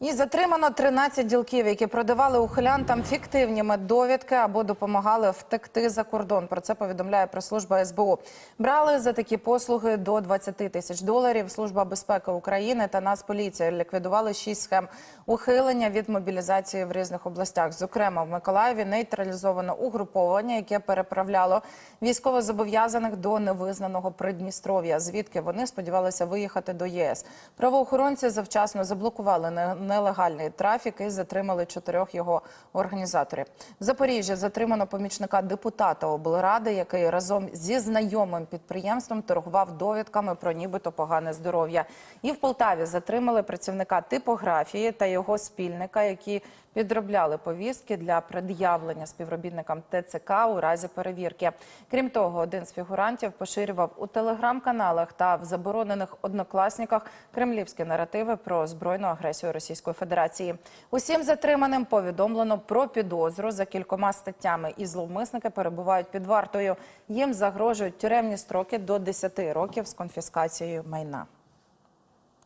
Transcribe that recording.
І затримано 13 ділків, які продавали ухилянтам фіктивні меддовідки або допомагали втекти за кордон. Про це повідомляє прес-служба СБУ. Брали за такі послуги до 20 тисяч доларів. Служба безпеки України та Нацполіція ліквідували 6 схем ухилення від мобілізації в різних областях. Зокрема, в Миколаєві нейтралізовано угруповання, яке переправляло військовозобов'язаних до невизнаного Придністров'я, звідки вони сподівалися виїхати до ЄС. Правоохоронці завчасно заблокували нелегальний трафік і затримали чотирьох його організаторів. В Запоріжжі затримано помічника депутата облради, який разом зі знайомим підприємством торгував довідками про нібито погане здоров'я. І в Полтаві затримали працівника типографії та його спільника, які підробляли повістки для пред'явлення співробітникам ТЦК у разі перевірки. Крім того, один з фігурантів поширював у телеграм-каналах та в заборонених однокласниках кремлівські наративи про збройну агресію Російської Федерації. Усім затриманим повідомлено про підозру за кількома статтями, і зловмисники перебувають під вартою. Їм загрожують тюремні строки до 10 років з конфіскацією майна.